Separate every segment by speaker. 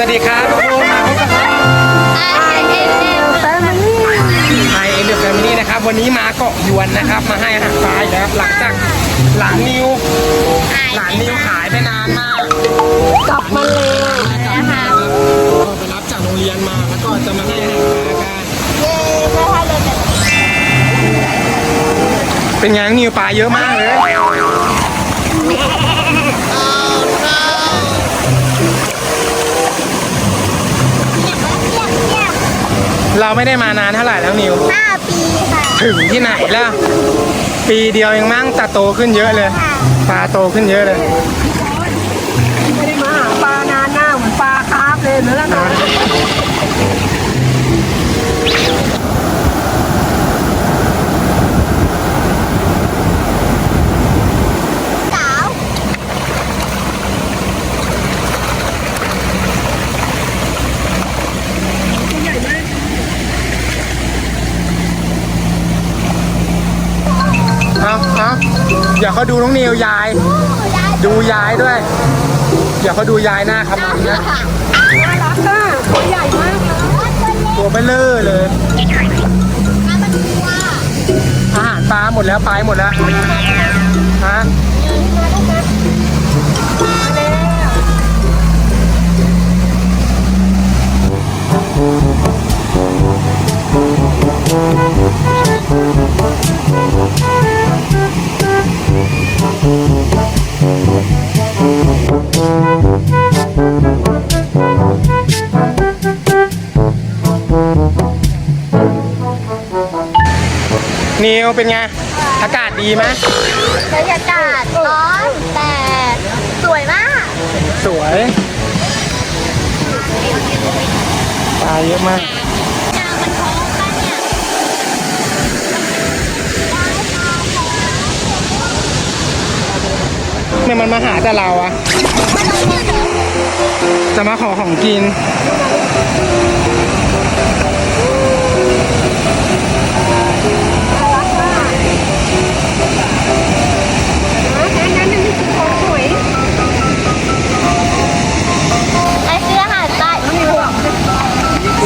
Speaker 1: วัสดีครับทุกคนมาพบกับ
Speaker 2: I am family
Speaker 1: ไอเอ็นเดอร์แฟมิลี่นะครับ วันนี้มาเกาะยวนนะครับ มาให้อาหารปลาอีกแล้วหลังจากหลานนิวหลานนิวหายไปนานมาก
Speaker 2: กลับมาเลยนะคะ
Speaker 1: ก็ไปรับจากโรงเรียนมาแล้วก็จะมาให้อาหารปลากัน
Speaker 2: เย้ไม่ให้เลยแต่
Speaker 1: เป็นไงน้องนิวปลาเยอะมาก เลยเราไม่ได้มานานเท่าไหร่แล้วนิว
Speaker 2: ห้าปีค่ะ
Speaker 1: ถึงที่ไหนล่ะ ปีเดียวเองมั้งแต่โตขึ้นเยอะเลย ปลาโตขึ้นเยอะเลย
Speaker 3: ไม่ได้มาหาปลานานหน้าเหมือนปลาคาร์ฟเลยนะนะ
Speaker 2: สาว
Speaker 1: เอาเอาอย่าเขาดูน้องนิวยาย ดูยายด้วยอย่าเขาดูยายหน้าครับนะ
Speaker 3: น่ารักอะตัวใหญ่มากเลย
Speaker 1: ตัวเบลเลอร์เลย อาหารปลาหมดแล้วปลาหมดแล้วฮะ เป็นไง อากาศดีไหม
Speaker 2: บรรยากาศร้อนแต่สวยมาก
Speaker 1: สวยปลาเยอะมากเนี่ยมันมาหาแต่เราอะจะมาขอของกิน
Speaker 3: นั้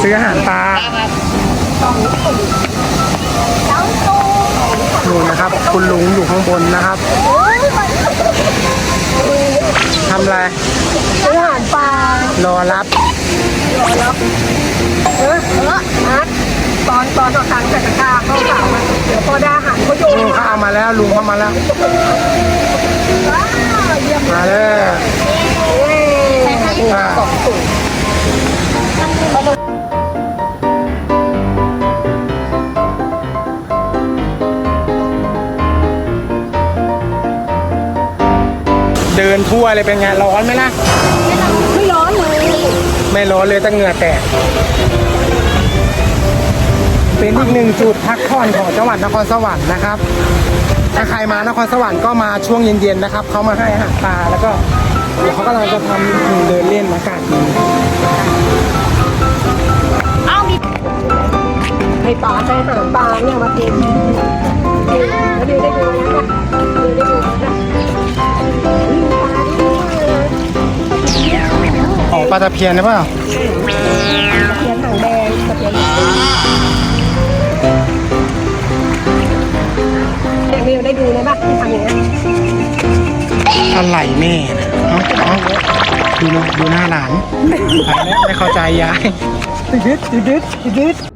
Speaker 2: ซื้ออาหาร
Speaker 1: ปลา
Speaker 2: แล้วตู
Speaker 1: นู่นนะครับ คุณลุงอยู่ข้างบนนะครับ
Speaker 2: โอ้ยมัน
Speaker 1: ทำอะไร
Speaker 3: ซื้ออาหารปลาร
Speaker 1: อรับ
Speaker 3: เออเออนัดตอนตอนเอาตังค์ใส่ตะกร้าเข้าสาวมาเดี๋ยวพอได้อาหารเขาโยน
Speaker 1: ลุงเขาเอามาแล้วลุงเข้ามาแล้ว
Speaker 3: ว้าวเยี่ยม
Speaker 1: มาแล้ว
Speaker 3: เลย
Speaker 1: อ่า เดินทั่วเลยเป็นไงร้อนไหมล่ะ
Speaker 3: ไม่ร้อนเลย
Speaker 1: ไม่ร้อนเลยแต่เหงื่อแตก เป็นอีกหนึ่งจุดพักผ่อนของจังหวัดนครสวรรค์นะครับ ถ้าใครมานครสวรรค์ก็มาช่วงเย็นๆนะครับ เขามาให้อาหารปลาแล้วก็เดี๋ยวเขากำลังจะทำเดินเล่นอากาศดี
Speaker 3: ปลาใช้อาหาปลาเนี่ยมากินแล้วดูได้ดูนะดูได้ดูนะอืมปลาดีมากเลย
Speaker 1: ของปลาตะเพียนหรือเปล่า
Speaker 3: ตะเพียนหางแดงตะเพียนหางแดงเนี่ยไม่ได้ดูเลยป่ะที่ทำอย่างเงี้ย
Speaker 1: อะไรแม่นะเอาเอาดูนะดูหน้าหลานไปแล้วไม่เข้าใจยาย
Speaker 3: ดึดดึดดึด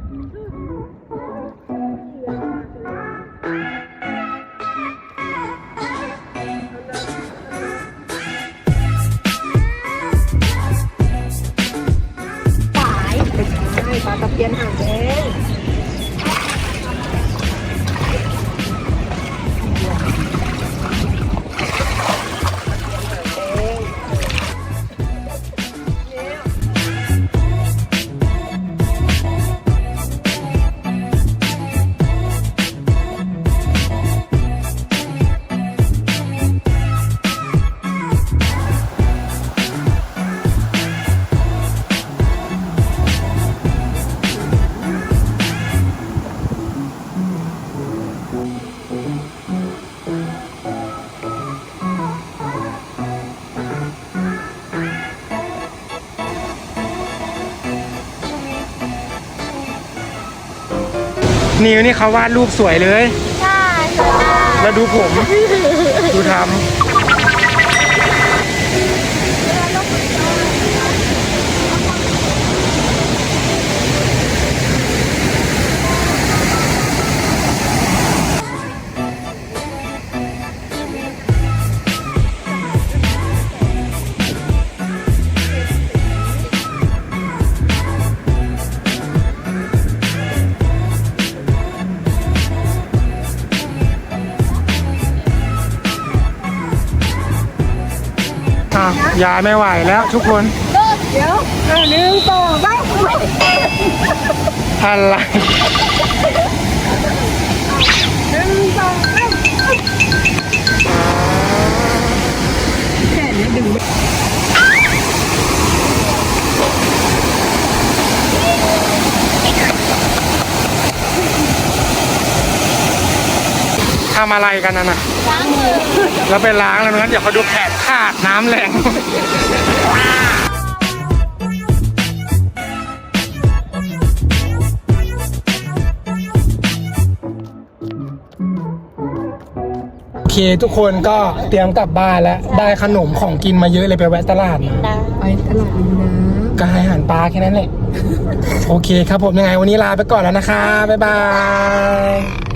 Speaker 1: นิวนี่เขาวาดรูปสวยเลย
Speaker 2: ใช่สวยมาก
Speaker 1: แล้วดูผม ดูทำ อะยายไม่ไหวแล้วทุกคน
Speaker 3: เดี๋ยวอะหนึ่งสองสาม
Speaker 1: อะไร
Speaker 3: หนึ่งสองสามแค่นี้ดึงไม่
Speaker 1: ทำอะไรกันนะนะ
Speaker 2: ล้างมือ
Speaker 1: แล้วไปล้างแล้วนั้นเดี๋ยวเขาดูแขนขาดน้ำแรงโอเคทุกคนก็เตรียมกลับบ้านแล้ว ได้ขนมของกินมาเยอะเลยไปแวะตลาดมา
Speaker 2: นะ
Speaker 3: ไปตลาดริมน้ำ
Speaker 1: ก็ให้อาหารปลาแค่นั้นแหละ โอเคครับผมยังไงวันนี้ลาไปก่อนแล้วนะคะ บ๊ายบาย